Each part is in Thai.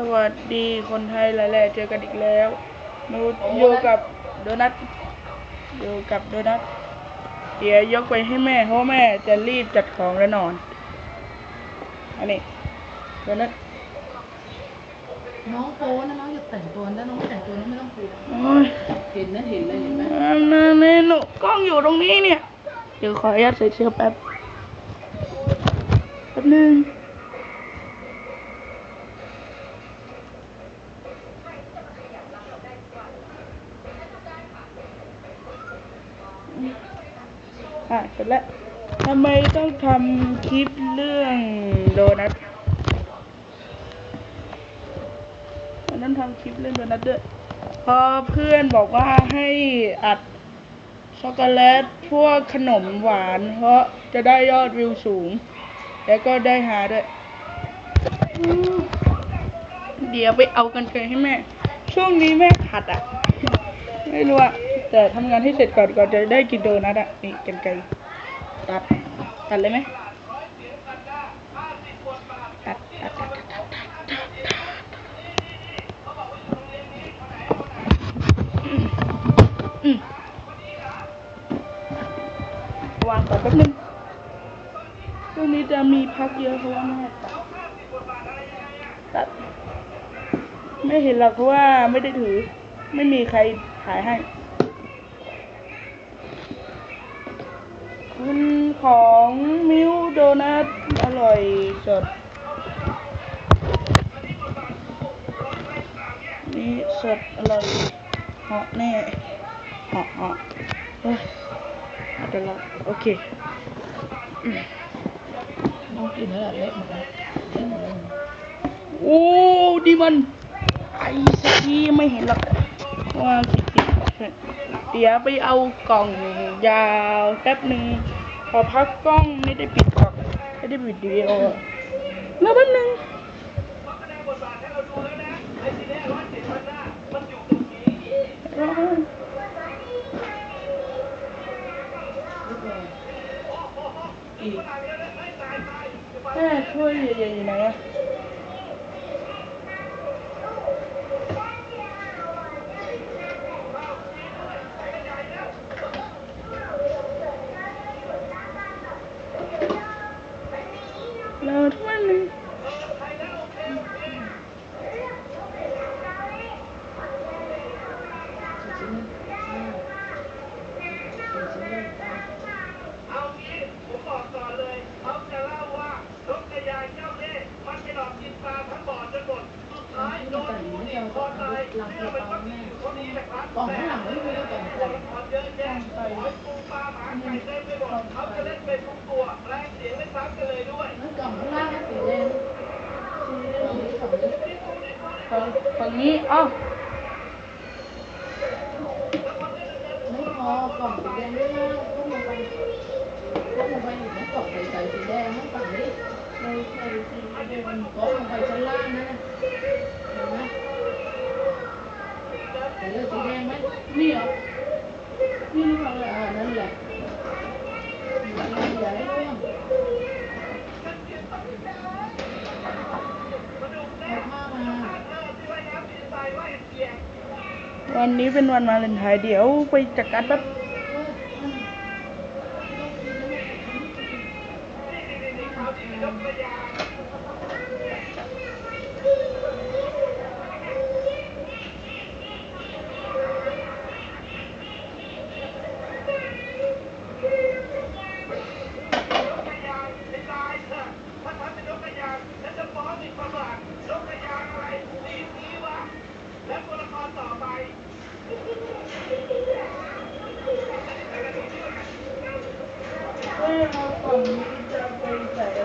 สวัสดีคนไทยหลายๆเจอกันอีกแล้วหนูอยู่กับโดนัทอยู่กับโดนัทเดี๋ยวยกไปให้แม่เพราะว่าแม่จะรีบจัดของแล้วนอน อันนี้โดนัทน้องโป๊นะน้องอย่าแต่งตัวนะน้องไม่แต่งตัวน้องไม่ต้องกลัวโอ้ยเห็นนะเห็นเลยเห็นไหมอันนั้นนี่หนูกล้องอยู่ตรงนี้เนี่ย เดี๋ยวขออนุญาตใส่เสื้อแป๊บแป๊บนึง อะเสร็จแล้วทำไมต้องทำคลิปเรื่องโดนัทมันต้องทำคลิปเรื่องโดนัทด้วยเพราะเพื่อนบอกว่าให้อัดช็อกโกแลตพวกขนมหวาน เพราะจะได้ยอดวิวสูง แล้วก็ได้หาด้วย เดี๋ยวไปเอากันไกลให้แม่ ช่วงนี้แม่ขัดอะ ไม่รู้อะ แต่ทำงานให้เสร็จก่อนก่อนจะได้กินโดนัทอะนี่กันไกลตัด ตัดเลยไหมตัดตัดตัดตัดตัดตัดตัดวางก่อนแป๊บนึงช่วงนี้จะมีพักเยอะเพราะว่าแม่ตัดตัด ไม่เห็นหรอกเพราะว่าไม่ได้ถือ ไม่มีใครถ่ายให้ คุณของมิวโดนัทอร่อยสด นี่สดอร่อยเหาะแน่เหาะเหาะเฮ้ยเอาแต่ละโอเคน้องกินแล้วเละหมดแล้วเละหมดแล้วโอ้ดีมันไอสกีไม่เห็นหรอกว่าสิกิ เดี๋ยวไปเอากล่องยาวแป๊บหนึ่งขอพักกล้องไม่ได้ปิดกล่องไม่ได้ปิดวิดีโอแล้วแป๊บหนึ่งแม่ช่วยใหญ่ๆอยู่ไหนะ เราทุกวันเลยกล่องข้างหลังไม่มีกล่องใส่ ไปปูปลาหมาไก่เล่นไปหมดเขาจะเล่นเป็นทุกตัวแรงเสียงไม่ซ้ำกันเลยด้วยมันกล่องข้างล่างก็สีแดงฝั่งฝั่งนี้อ๋อไม่พอกล่องสีแดงด้วยนะพุ่งลงไปต้องลงไปอยู่ในกล่องใสๆสีแดงฝั่งนี้ในใส่สีแดงก็ลงไปชั้นล่างนะเห็นไหมเห็นเลสีแดงไหมนี่เหรอ นี่หรือเปล่าอ่านั่นแหละอย่า ให้ร่วงเอาผ้าม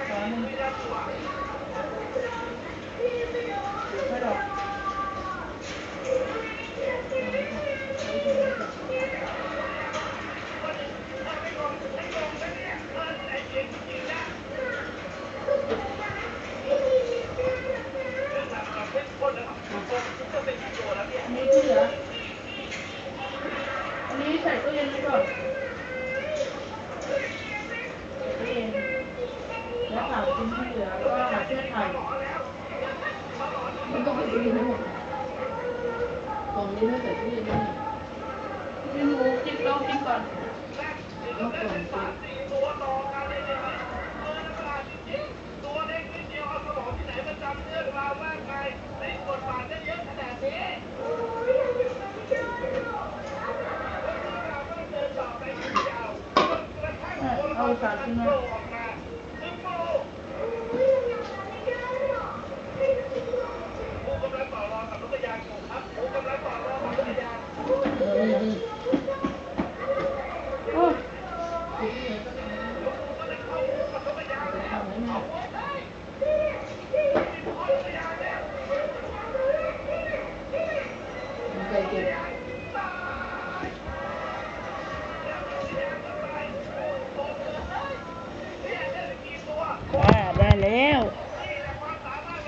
าวั ใส่ตู้เย็นไว้ก่อนใส่ตู้เย็นสามชิ้นที่เหลือก็มาช่วยถ่ายมันต้องไปซื้อให้หมดกล่องนี้ไม่ใส่ตู้เย็นได้พี่หมูกินลองกินก่อนเอากล่อง อะเ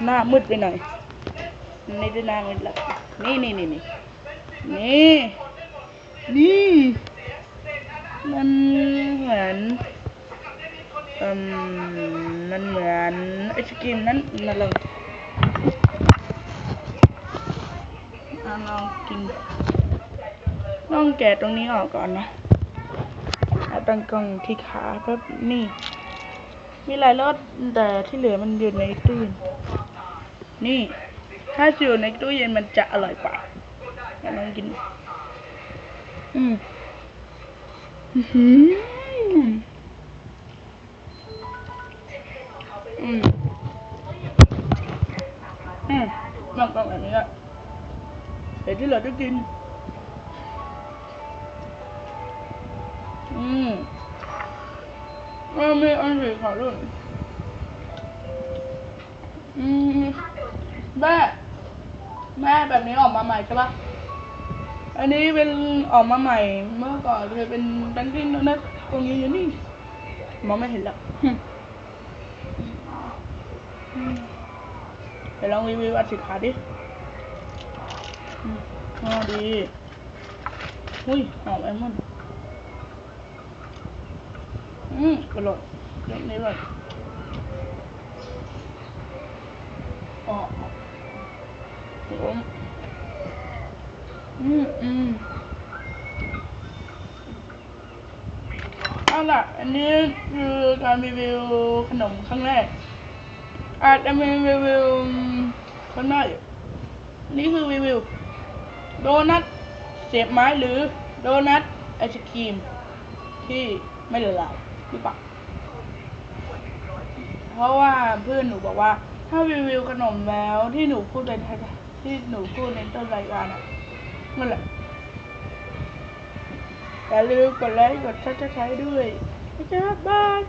หน้ามืดไปหน่อยไม่ด้หน้ามืดละนี่นี่นี่นี่นี่นี่มันเหมือนอืมมันเหมือนไอศกรีมนั้นมาลองอะลองกินต้องแกะตรงนี้ออกก่อนนะเอาตั้งกล้องที่ขาแป๊บนี่ มีหลายรสแต่ที่เหลือมันอยู่ในตู้ นี่ ถ้าอยู่ในตู้เย็นมันจะอร่อยกว่าอย่าลองกิน อืมอื้อหืออืมอืมมากกว่าแบบนี้อะแต่ที่เหลือจะกิน อืมมันมีอันสีขาวด้วย อืมแม่แม่แบบนี้ออกมาใหม่ใช่ปะอันนี้เป็นออกมาใหม่เมื่อก่อนเคยเป็นดังกิ้งโดนัทตรงนี้อยู่นี่มองไม่เห็นแล้วหึอืมเดี๋ยวลองรีวิวอันสีขาดิอ๋อดีอุ้ยหอมไอมอนอืมกระโดดเล็กนี้เลย อ๋อผมอืมอืมเอาล่ะ อันนี้คือการรีวิวขนมครั้งแรก อาจจะมีรีวิวข้างหน้าอยู่นี่คือรีวิว โดนัทเสียบไม้หรือโดนัทไอศครีม ที่ไม่ละลายหรือเปล่าเพราะว่าเพื่อนหนูบอกว่า ถ้ารีวิวขนมแล้วที่หนูพูดในที่หนูพูดในต้นรายการอะนั่นแหละอย่าลืมกดไลค์กดซับสไครต์ด้วยนะจ๊ะบาย